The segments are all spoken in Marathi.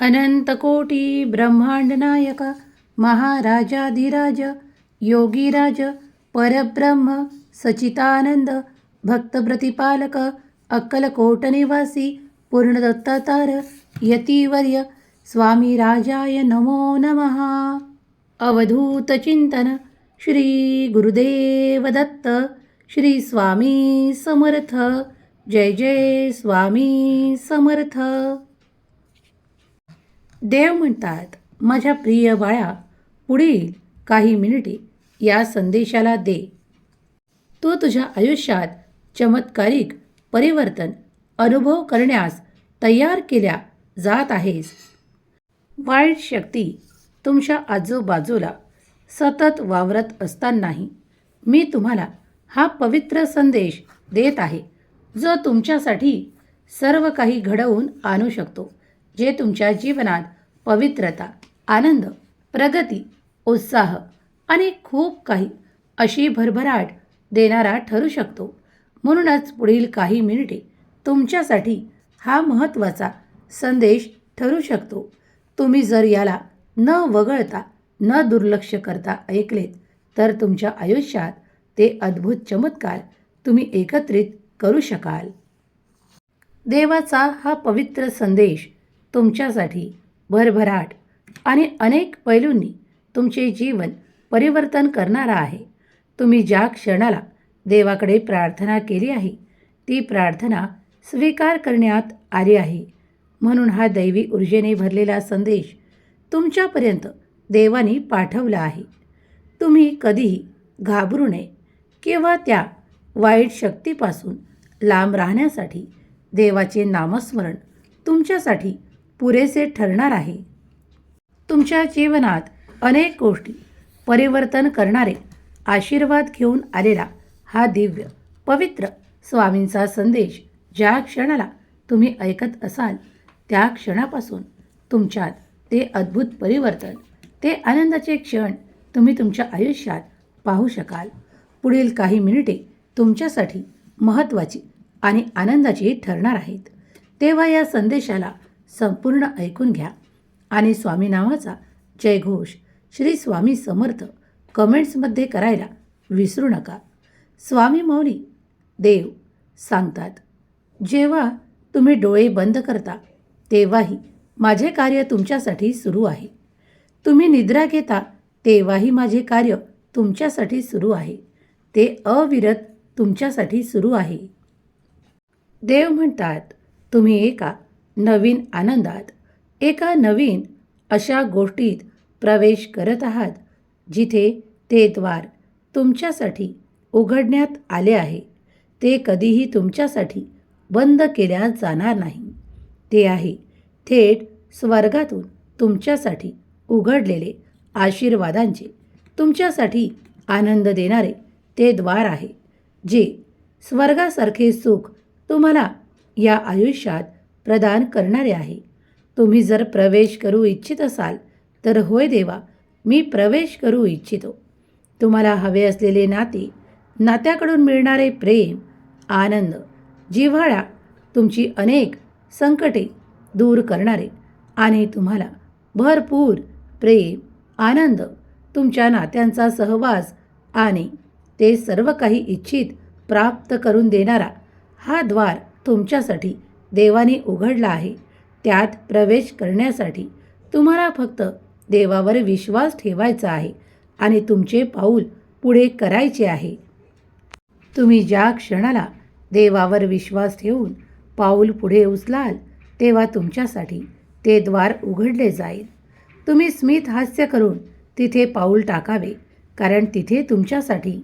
अनंतकोटी ब्रह्मांडनायक महाराजाधिराज योगीराज परब्रह्म सचितानंद भक्तप्रतिपालक अक्कलकोट निवासी पूर्णदत्तातार यतीवर्य स्वामी राजाय नमो नमः। अवधूत चिंतन श्री गुरुदेव दत्त श्री स्वामी समर्थ। जय जय स्वामी समर्थ। देव म्हणतात माझ्या प्रिय बाळा पुढील काही मिनिटे या संदेशाला दे. तू तुझ्या आयुष्यात चमत्कारिक परिवर्तन अनुभव करण्यास तयार केल्या जात आहेस. वाईट शक्ती तुमच्या आजूबाजूला सतत वावरत असतानाही मी तुम्हाला हा पवित्र संदेश देत आहे जो तुमच्यासाठी सर्व काही घडवून आणू शकतो. जे तुमच्या जीवनात पवित्रता आनंद प्रगती उत्साह आणि खूप काही अशी भरभराट देणारा ठरू शकतो. म्हणूनच पुढील काही मिनिटे तुमच्यासाठी हा महत्त्वाचा संदेश ठरू शकतो. तुम्ही जर याला न वगळता न दुर्लक्ष करता ऐकलेत तर तुमच्या आयुष्यात ते अद्भुत चमत्कार तुम्ही एकत्रित करू शकाल. देवाचा हा पवित्र संदेश तुमच्यासाठी भरभराट आणि अनेक पैलूंनी तुमचे जीवन परिवर्तन करणारा आहे. तुम्ही ज्या क्षणाला देवाकडे प्रार्थना केली आहे ती प्रार्थना स्वीकार करण्यात आली आहे. म्हणून हा दैवी ऊर्जेने भरलेला संदेश तुमच्यापर्यंत देवानी पाठवला आहे. तुम्ही कधीही घाबरू नये किंवा त्या वाईट शक्तीपासून लांब राहण्यासाठी देवाचे नामस्मरण तुमच्यासाठी पुरेसे ठरणार आहे. तुमच्या जीवनात अनेक गोष्टी परिवर्तन करणारे आशीर्वाद घेऊन आलेला हा दिव्य पवित्र स्वामींचा संदेश ज्या क्षणाला तुम्ही ऐकत असाल त्या क्षणापासून तुमच्यात ते अद्भुत परिवर्तन ते आनंदाचे क्षण तुम्ही तुमच्या आयुष्यात पाहू शकाल. पुढील काही मिनिटे तुमच्यासाठी महत्त्वाची आणि आनंदाची ठरणार आहेत. तेव्हा या संदेशाला संपूर्ण ऐकून घ्या. आणि स्वामी नावाचा जयघोष श्री स्वामी समर्थ कमेंट्समध्ये करायला विसरू नका. स्वामी मौली देव सांगतात जेव्हा तुम्ही डोळे बंद करता तेव्हाही माझे कार्य तुमच्यासाठी सुरू आहे. तुम्ही निद्रा घेता तेव्हाही माझे कार्य तुमच्यासाठी सुरू आहे. ते अविरत तुमच्यासाठी सुरू आहे. देव म्हणतात तुम्ही एका नवीन आनंदात. एका नवीन अशा गोष्टीत प्रवेश करत आहात जिथे ते द्वार तुमच्यासाठी उघडण्यात आले आहे. ते कधीही तुमच्यासाठी बंद केल्या जाणार नाही. ते आहे थेट स्वर्गातून तुमच्यासाठी उघडलेले आशीर्वादांचे तुमच्यासाठी आनंद देणारे ते द्वार आहे जे स्वर्गासारखे सुख तुम्हाला या आयुष्यात प्रदान करणारे आहे. तुम्ही जर प्रवेश करू इच्छित असाल तर होय देवा मी प्रवेश करू इच्छितो. तुम्हाला हवे असलेले नाते नात्याकडून मिळणारे प्रेम आनंद जिव्हाळा तुमची अनेक संकटे दूर करणारे आणि तुम्हाला भरपूर प्रेम आनंद तुमच्या नात्यांचा सहवास आणि ते सर्व काही इच्छित प्राप्त करून देणारा हा द्वार तुमच्यासाठी देवाने उघडला आहे. त्यात प्रवेश करण्यासाठी तुम्हाला फक्त देवावर विश्वास ठेवायचा आहे आणि तुमचे पाऊल पुढे करायचे आहे. तुम्ही ज्या क्षणाला देवावर विश्वास ठेवून पाऊल पुढे उचलाल तेव्हा तुमच्यासाठी ते द्वार उघडले जाईल. तुम्ही स्मित हास्य करून तिथे पाऊल टाकावे कारण तिथे तुमच्यासाठी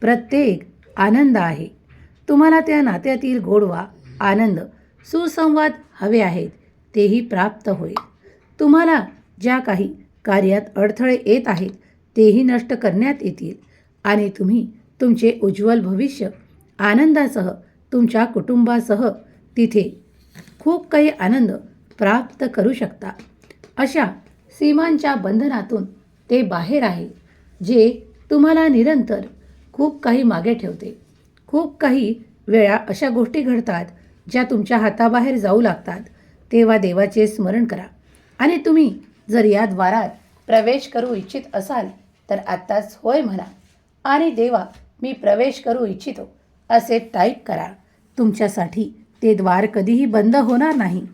प्रत्येक आनंद आहे. तुम्हाला त्या नात्यातील गोडवा आनंद सुसंवाद हवे आहेत तेही प्राप्त होईल. तुम्हाला ज्या काही कार्यात अडथळे येत आहेत तेही नष्ट करण्यात येतील आणि तुम्ही तुमचे उज्ज्वल भविष्य आनंदासह तुमच्या कुटुंबासह तिथे खूप काही आनंद प्राप्त करू शकता. अशा सीमांच्या बंधनातून ते बाहेर आहे जे तुम्हाला निरंतर खूप काही मागे ठेवते. खूप काही वेळा अशा गोष्टी घडतात ज्या तुमच्या हाताबाहेर जाऊ लागतात तेव्हा देवाचे स्मरण करा. आणि तुम्ही जर या द्वारात प्रवेश करू इच्छित असाल तर आत्ताच होय म्हणा. आणि देवा मी प्रवेश करू इच्छितो असे टाईप करा. तुमच्यासाठी ते द्वार कधीही बंद होणार नाही.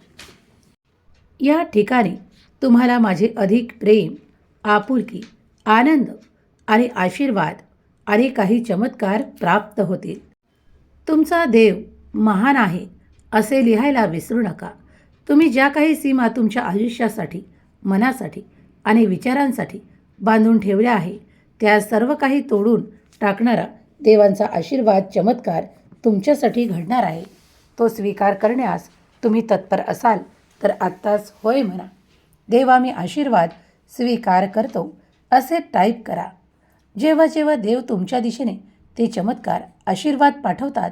या ठिकाणी तुम्हाला माझे अधिक प्रेम आपुलकी आनंद आणि आशीर्वाद आणि काही चमत्कार प्राप्त होतील. तुमचा देव महान आहे. असे लिहायला विसरू नका. तुम्ही ज्या काही सीमा तुमच्या आयुष्यासाठी मनासाठी आणि विचारांसाठी बांधून ठेवल्या आहे त्या सर्व काही तोडून टाकणारा देवांचा आशीर्वाद चमत्कार तुमच्यासाठी घडणार आहे. तो स्वीकार करण्यास तुम्ही तत्पर असाल तर आत्ताच होय म्हणा. देवा मी आशीर्वाद स्वीकार करतो असे टाईप करा. जेव्हा जेव्हा देव तुमच्या दिशेने ते चमत्कार आशीर्वाद पाठवतात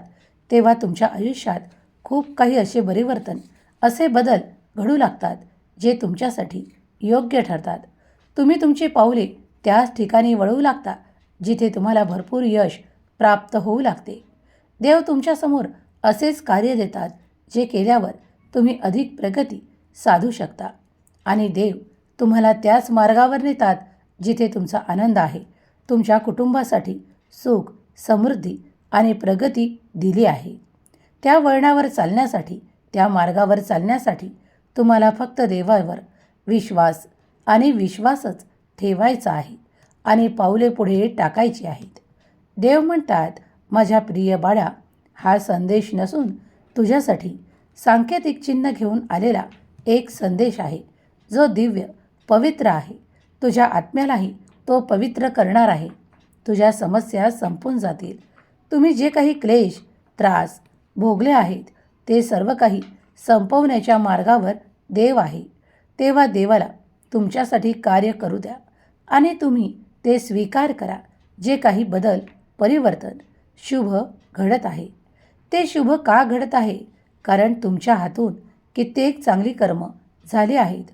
तेव्हा तुमच्या आयुष्यात खूप काही असे परिवर्तन असे बदल घडू लागतात जे तुमच्यासाठी योग्य ठरतात. तुम्ही तुमची पावले त्याच ठिकाणी वळवू लागता जिथे तुम्हाला भरपूर यश प्राप्त होऊ लागते. देव तुमच्यासमोर असेच कार्य देतात जे केल्यावर तुम्ही अधिक प्रगती साधू शकता. आणि देव तुम्हाला त्याच मार्गावर नेतात जिथे तुमचा आनंद आहे. तुमच्या कुटुंबासाठी सुख समृद्धी आणि प्रगती दिली आहे. त्या वळणावर चालण्यासाठी त्या मार्गावर चालण्यासाठी तुम्हाला फक्त देवावर विश्वास आणि विश्वासच ठेवायचा आहे आणि पावले पुढे टाकायची आहेत. देव म्हणतात माझ्या प्रिय बाळा हा संदेश नसून तुझ्यासाठी सांकेतिक चिन्ह घेऊन आलेला एक संदेश आहे. जो दिव्य पवित्र आहे. तुझ्या आत्म्यालाही तो पवित्र करणार आहे. तुझ्या समस्या संपून जातील. तुम्ही जे काही क्लेश त्रास भोगले आहेत. ते सर्व काही संपवण्याच्या मार्गावर देव आहे. तेव्हा देवाला तुमच्यासाठी कार्य करू द्या आणि तुम्ही ते स्वीकार करा. जे काही बदल परिवर्तन शुभ घडत आहे. ते शुभ का घडत आहे? कारण तुमच्या हातून कित्येक चांगली कर्म झाली आहेत.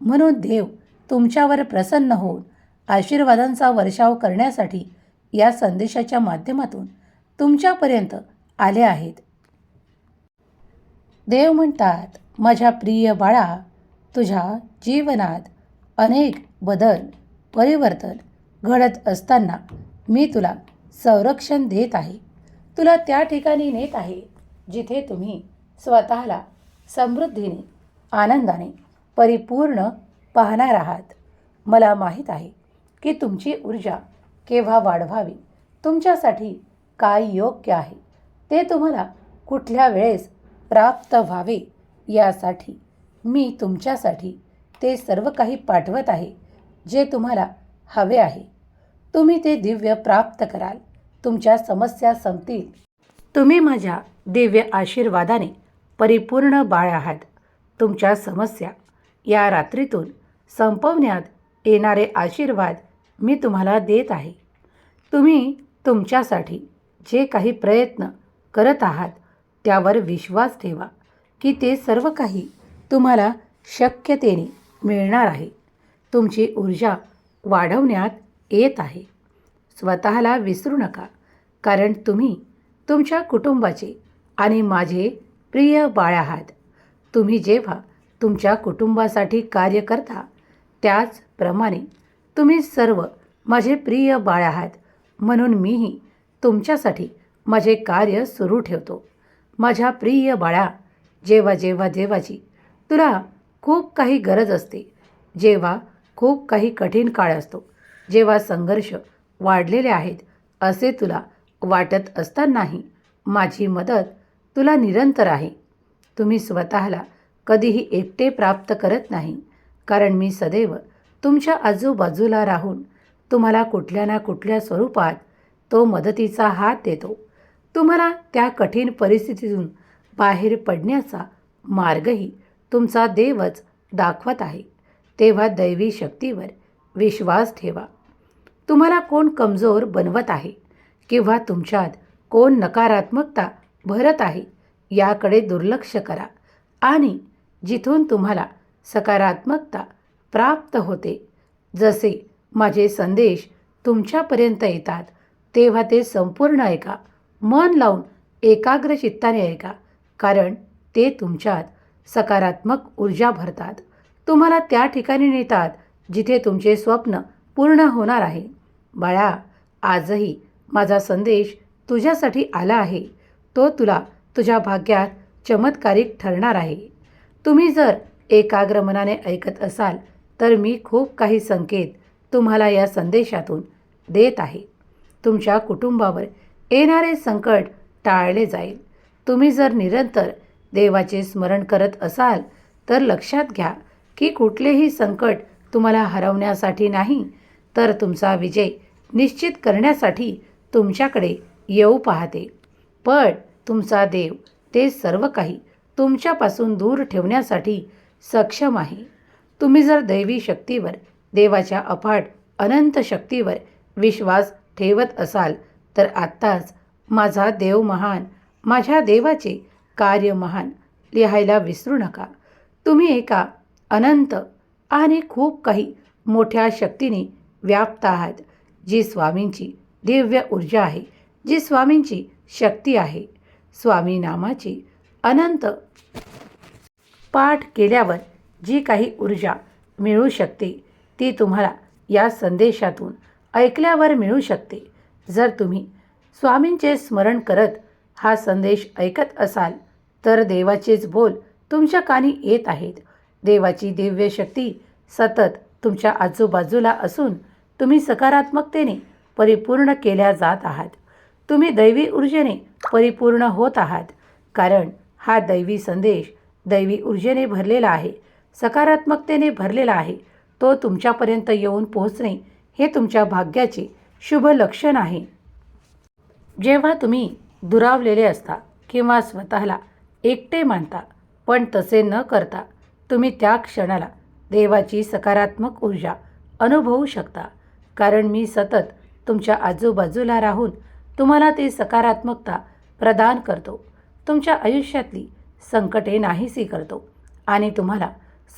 म्हणून देव तुमच्यावर प्रसन्न होऊन आशीर्वादांचा वर्षाव करण्यासाठी या संदेशाच्या माध्यमातून तुमच्यापर्यंत आले आहेत. देव म्हणतात माझ्या प्रिय बाळा तुझ्या जीवनात अनेक बदल परिवर्तन घडत असताना मी तुला संरक्षण देत आहे. तुला त्या ठिकाणी नेत आहे जिथे तुम्ही स्वतःला समृद्धीने आनंदाने परिपूर्ण पाहणार आहात. मला माहीत आहे की तुमची ऊर्जा केव्हा वाढवावी? तुमच्यासाठी काय योग्य आहे? ते तुम्हाला कुठल्या वेळेस प्राप्त व्हावे यासाठी मी तुमच्यासाठी ते सर्व काही पाठवत आहे जे तुम्हाला हवे आहे. तुम्ही ते दिव्य प्राप्त कराल. तुमच्या समस्या संपतील. तुम्ही माझ्या दिव्य आशीर्वादाने परिपूर्ण बाळ आहात. तुमच्या समस्या या रात्रीतून संपवण्यात येणारे आशीर्वाद मी तुम्हाला देत आहे. तुम्ही तुमच्यासाठी जे काही प्रयत्न करत आहात त्यावर विश्वास ठेवा की ते सर्व काही तुम्हाला शक्यतेने मिळणार आहे. तुमची ऊर्जा वाढवण्यात येत आहे. स्वतःला विसरू नका कारण तुम्ही तुमच्या कुटुंबाचे आणि माझे प्रिय बाळ आहात. तुम्ही जेव्हा तुमच्या कुटुंबासाठी कार्य करता त्याचप्रमाणे तुम्ही सर्व माझे प्रिय बाळ आहात म्हणून मीही तुमच्यासाठी माझे कार्य सुरू ठेवतो. माझ्या प्रिय बाळा जेव्हा जेव्हा देवाची तुला खूप काही गरज असते जेव्हा खूप काही कठीण काळ असतो जेव्हा संघर्ष वाढलेले आहेत असे तुला वाटत असतानाही माझी मदत तुला निरंतर आहे. तुम्ही स्वतःला कधीही एकटे प्राप्त करत नाही कारण मी सदैव तुमच्या आजूबाजूला राहून तुम्हाला कुठल्या ना कुठल्या स्वरूपात तो मदतीचा हात देतो. तुम्हाला त्या कठीण परिस्थितीतून बाहेर पडण्याचा मार्गही तुमचा देवच दाखवत आहे. तेव्हा दैवी शक्तीवर विश्वास ठेवा. तुम्हाला कोण कमजोर बनवत आहे किंवा तुमच्यात कोण नकारात्मकता भरत आहे याकडे दुर्लक्ष करा आणि जिथून तुम्हाला सकारात्मकता प्राप्त होते जसे माझे संदेश तुमच्यापर्यंत येतात तेव्हा ते संपूर्ण ऐका. मन लावून एकाग्र चित्ताने ऐका कारण ते तुमच्यात सकारात्मक ऊर्जा भरतात. तुम्हाला त्या ठिकाणी नेतात जिथे तुमचे स्वप्न पूर्ण होणार आहे. बाळा आजही माझा संदेश तुझ्यासाठी आला आहे. तो तुला तुझ्या भाग्यात चमत्कारिक ठरणार आहे. तुम्ही जर एकाग्र मनाने ऐकत असाल तर मी खूप काही संकेत तुम्हाला या संदेशातून देत आहे. तुमच्या कुटुंबावर येणारे संकट टाळले जाईल. तुम्ही जर निरंतर देवाचे स्मरण करत असाल तर लक्षात घ्या की कुठलेही संकट तुम्हाला हरवण्यासाठी नाही तर तुमचा विजय निश्चित करण्यासाठी तुमच्याकडे येऊ पाहते. पण तुमचा देव ते सर्व काही तुमच्यापासून दूर ठेवण्यासाठी सक्षम आहे. तुम्ही जर दैवी शक्तीवर देवाच्या अफाट अनंत शक्तीवर विश्वास ठेवत असाल तर आत्ताच माझा देव महान माझ्या देवाचे कार्य महान लिहायला विसरू नका. तुम्ही एका अनंत आणि खूप काही मोठ्या शक्तीने व्याप्त आहात जी स्वामींची दिव्य ऊर्जा आहे जी स्वामींची शक्ती आहे. स्वामी नामाची अनंत पाठ केल्यावर जी काही ऊर्जा मिळू शकते ती तुम्हाला या संदेशातून ऐकल्यावर मिळू शकते. जर तुम्ही स्वामींचे स्मरण करत हा संदेश ऐकत असाल तर देवाचेच बोल तुमच्या कानी येत आहेत. देवाची दिव्य शक्ती सतत तुमच्या आजूबाजूला असून तुम्ही सकारात्मकतेने परिपूर्ण केल्या जात आहात. तुम्ही दैवी ऊर्जेने परिपूर्ण होत आहात कारण हा दैवी संदेश दैवी ऊर्जेने भरलेला आहे सकारात्मकतेने भरलेला आहे. तो तुमच्यापर्यंत येऊन पोहोचणे हे तुमच्या भाग्याचे शुभ लक्षण आहे. जेव्हा तुम्ही दुरावलेले असता किंवा स्वतःला एकटे मानता पण तसे न करता तुम्ही त्या क्षणाला देवाची सकारात्मक ऊर्जा अनुभवू शकता. कारण मी सतत तुमच्या आजूबाजूला राहून तुम्हाला ती सकारात्मकता प्रदान करतो. तुमच्या आयुष्यातली संकटे नाहीसी करतो आणि तुम्हाला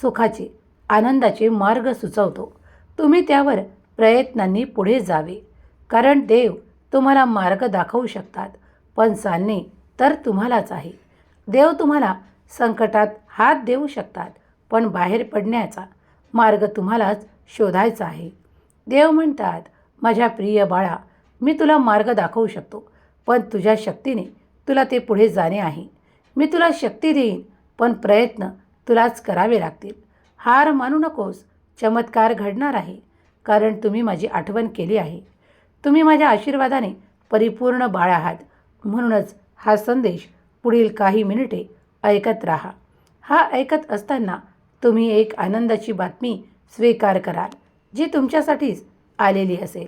सुखाचे आनंदाचे मार्ग सुचवतो. तुम्ही त्यावर प्रयत्नांनी पुढे जावे. कारण देव तुम्हाला मार्ग दाखवू शकतात पण चालणे तर तुम्हालाच आहे. देव तुम्हाला संकटात हात देऊ शकतात पण बाहेर पडण्याचा मार्ग तुम्हालाच शोधायचा आहे. देव म्हणतात माझ्या प्रिय बाळा मी तुला मार्ग दाखवू शकतो पण तुझ्या शक्तीने तुला ते पुढे जाणे आहे. मी तुला शक्ती देईन पण प्रयत्न तुलाच करावे लागतील. हार मानू नकोस चमत्कार घडणार आहे कारण तुम्ही माझी आठवण केली आहे. तुम्ही माझ्या आशीर्वादाने परिपूर्ण बाळ आहात. म्हणूनच हा संदेश पुढील काही मिनिटे ऐकत राहा. हा ऐकत असताना तुम्ही एक आनंदाची बातमी स्वीकार कराल जी तुमच्यासाठीच आलेली असेल.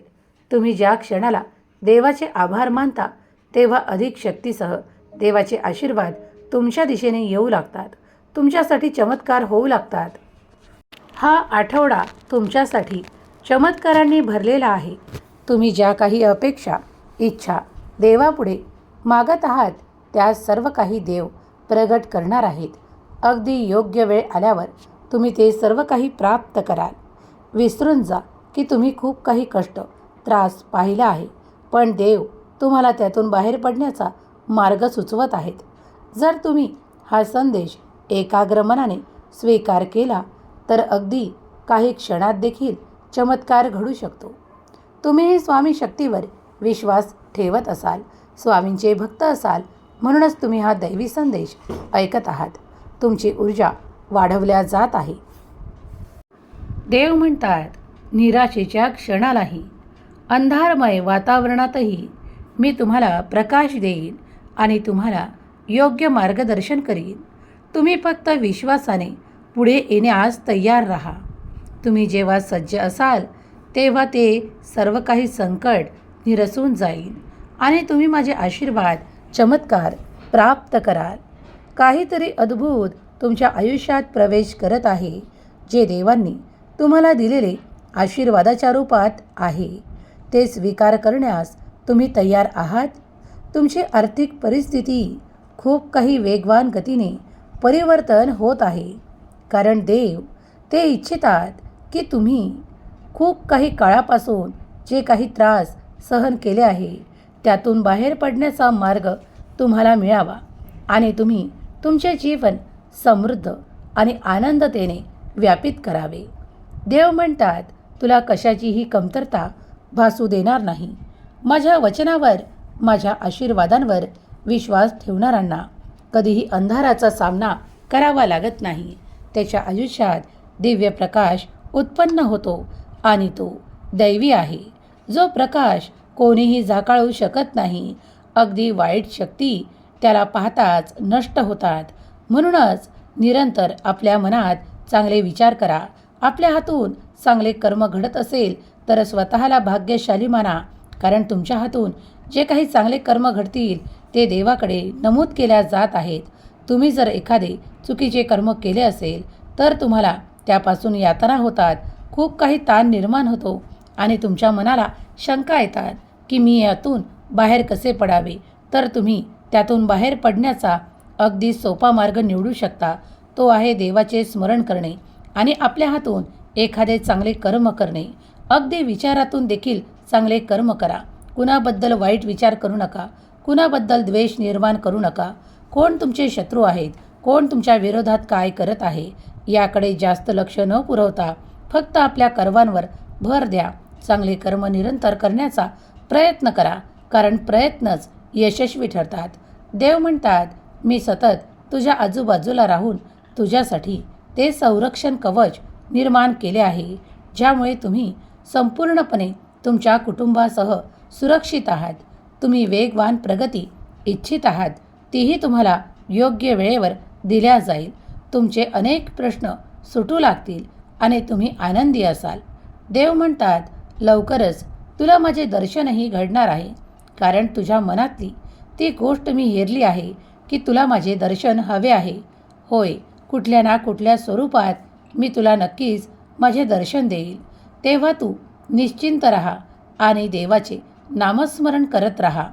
तुम्ही ज्या क्षणाला देवाचे आभार मानता तेव्हा अधिक शक्तीसह देवाचे आशीर्वाद तुमच्या दिशेने येऊ लागतात. तुमच्यासाठी चमत्कार होऊ लागतात. हा आठवडा तुमच्यासाठी चमत्कारांनी भरलेला आहे. तुम्ही ज्या काही अपेक्षा इच्छा देवापुढे मागत आहात त्या सर्व काही देव प्रगट करणार आहेत. अगदी योग्य वेळ आल्यावर तुम्ही ते सर्व काही प्राप्त कराल. विसरून जा की तुम्ही खूप काही कष्ट त्रास पाहिला आहे पण देव तुम्हाला त्यातून बाहेर पडण्याचा मार्ग सुचवत आहेत. जर तुम्ही हा संदेश एकाग्र मनाने स्वीकार केला तर अगदी काही क्षणात देखील चमत्कार घडू शकतो. तुम्हीही स्वामी शक्तीवर विश्वास ठेवत असाल स्वामींचे भक्त असाल म्हणूनच तुम्ही हा दैवी संदेश ऐकत आहात. तुमची ऊर्जा वाढवल्या जात आहे. देव म्हणतात निराशेच्या क्षणालाही अंधारमय वातावरणातही मी तुम्हाला प्रकाश देईन आणि तुम्हाला योग्य मार्गदर्शन करीन. तुम्ही फक्त विश्वासाने पुढे येण्यास तयार राहा. तुम्ही जेव्हा सज्ज असाल तेव्हा ते सर्व काही संकट निरसून जाईल. आणि तुम्ही माझे आशीर्वाद चमत्कार प्राप्त कराल. काहीतरी अद्भुत तुमच्या आयुष्यात प्रवेश करत आहे जे देवांनी तुम्हाला दिलेले आशीर्वादाच्या रूपात आहे. ते स्वीकार करण्यास तुम्ही तयार आहात. तुमची आर्थिक परिस्थिती खूप काही वेगवान गतीने परिवर्तन होत आहे. कारण देव ते इच्छितात की तुम्ही खूप काही काळापासून जे काही त्रास सहन केले आहे त्यातून बाहेर पडण्याचा मार्ग तुम्हाला मिळावा आणि तुम्ही तुमचे जीवन समृद्ध आणि आनंदतेने व्यापित करावे. देव म्हणतात तुला कशाचीही कमतरता भासू देणार नाही. माझ्या वचनावर माझ्या आशीर्वादांवर विश्वास ठेवणाऱ्यांना कधीही अंधाराचा सामना करावा लागत नाही. त्याच्या आयुष्यात दिव्य प्रकाश उत्पन्न होतो आणि तो दैवी आहे. जो प्रकाश कोणीही झाकाळू शकत नाही. अगदी वाईट शक्ती त्याला पाहताच नष्ट होतात. म्हणूनच निरंतर आपल्या मनात चांगले विचार करा. आपल्या हातून चांगले कर्म घडत असेल तर स्वतःला भाग्यशाली माना कारण तुमच्या हातून जे काही चांगले कर्म घडतील ते देवाकडे नमूद केल्या जात आहेत. तुम्ही जर एखादे चुकीचे कर्म केले असेल तर तुम्हाला त्यापासून यातना होतात. खूप काही ताण निर्माण होतो आणि तुमच्या मनाला शंका येतात की मी यातून बाहेर कसे पडावे? तर तुम्ही त्यातून बाहेर पडण्याचा अगदी सोपा मार्ग निवडू शकता. तो आहे देवाचे स्मरण करणे आणि आपल्या हातून एखादे चांगले कर्म करणे. अगदी विचारातून देखील चांगले कर्म करा. कुणाबद्दल वाईट विचार करू नका. कुणाबद्दल द्वेष निर्माण करू नका. कोण तुमचे शत्रू आहेत? कोण तुमच्या विरोधात काय करत आहे? याकडे जास्त लक्ष न पुरवता फक्त आपल्या कर्मांवर भर द्या. चांगले कर्म निरंतर करण्याचा प्रयत्न करा कारण प्रयत्नच यशस्वी ठरतात. देव म्हणतात मी सतत तुझ्या आजूबाजूला राहून तुझ्यासाठी ते संरक्षण कवच निर्माण केले आहे ज्यामुळे तुम्ही संपूर्णपणे तुमच्या कुटुंबासह सुरक्षित आहात. तुम्ही वेगवान प्रगती इच्छित आहात तीही तुम्हाला योग्य वेळेवर दिल्या जाईल. तुमचे अनेक प्रश्न सुटू लागतील. आणि तुम्ही आनंदी असाल. देव म्हणतात लवकरच तुला माझे दर्शनही घडणार आहे. कारण तुझ्या मनातली ती गोष्ट मी हेरली आहे की तुला माझे दर्शन हवे आहे. होय कुठल्या ना कुठल्या स्वरूपात मी तुला नक्कीच माझे दर्शन देईल. तेव्हा तू निश्चिंत राहा आणि देवाचे नामस्मरण करत राहा.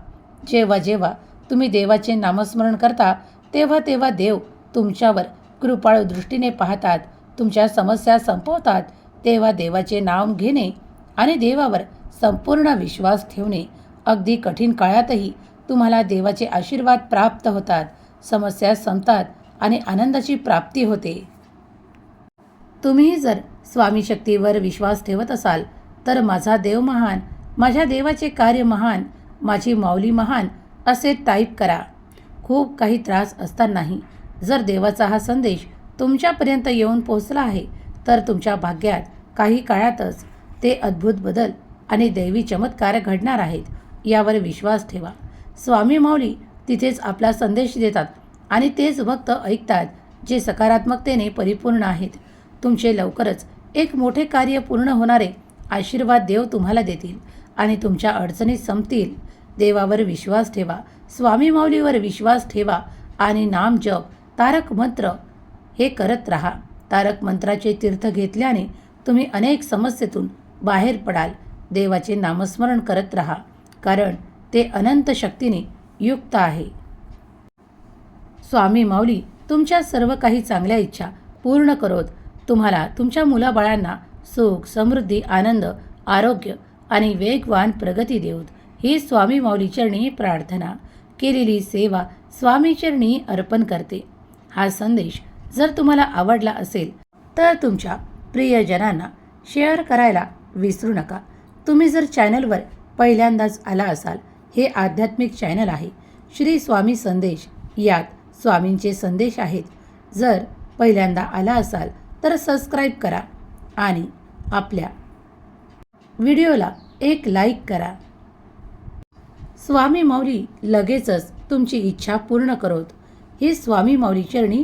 जेव्हा जेव्हा तुम्ही देवाचे नामस्मरण करता तेव्हा तेव्हा देव तुमच्यावर कृपाळू दृष्टीने पाहतात तुमच्या समस्या संपवतात तेव्हा देवाचे नाव घेणे आणि देवावर संपूर्ण विश्वास ठेवणे अगदी कठीण काळातही तुम्हाला देवाचे आशीर्वाद प्राप्त होतात समस्या संपतात आणि आनंदाची प्राप्ती होते. तुम्ही जर स्वामी शक्तीवर विश्वास ठेवत असाल तर माझा देव महान माझ्या देवाचे कार्य महान माझी माऊली महान असे टाईप करा. खूप काही त्रास असतानाही जर देवाचा हा संदेश तुमच्यापर्यंत येऊन पोहोचला आहे तर तुमच्या भाग्यात काही काळातच ते अद्भुत बदल आणि दैवी चमत्कार घडणार आहेत यावर विश्वास ठेवा. स्वामी माऊली तिथेच आपला संदेश देतात आणि तेच भक्त ऐकतात जे सकारात्मकतेने परिपूर्ण आहेत. तुमचे लवकरच एक मोठे कार्य पूर्ण होणारे आशीर्वाद देव तुम्हाला देतील आणि तुमच्या अडचणी संपतील. देवावर विश्वास ठेवा स्वामी माऊलीवर विश्वास ठेवा आणि नाम जप तारक मंत्र हे करत राहा. तारक मंत्राचे तीर्थ घेतल्याने तुम्ही अनेक समस्येतून बाहेर पडाल. देवाचे नामस्मरण करत राहा कारण ते अनंत शक्तीने युक्त आहे. स्वामी माऊली तुमच्या सर्व काही चांगल्या इच्छा पूर्ण करोत. तुम्हाला तुमच्या मुलाबाळांना सुख समृद्धी आनंद आरोग्य आणि वेगवान प्रगती देऊत. ही स्वामी माऊली चरणी प्रार्थना. केलेली सेवा स्वामी चरणी अर्पण करते. हा संदेश जर तुम्हाला आवडला असेल तर तुमच्या प्रियजनांना शेअर करायला विसरू नका. तुम्ही जर चॅनलवर पहिल्यांदाच आला असाल हे आध्यात्मिक चॅनल आहे. श्री स्वामी संदेश यात स्वामींचे संदेश आहेत. जर पहिल्यांदा आला असाल तर सबस्क्राईब करा आणि आपल्या व्हिडिओला एक लाईक करा. स्वामी माऊली लगेचच तुमची इच्छा पूर्ण करोत. ही स्वामी माऊली चरणी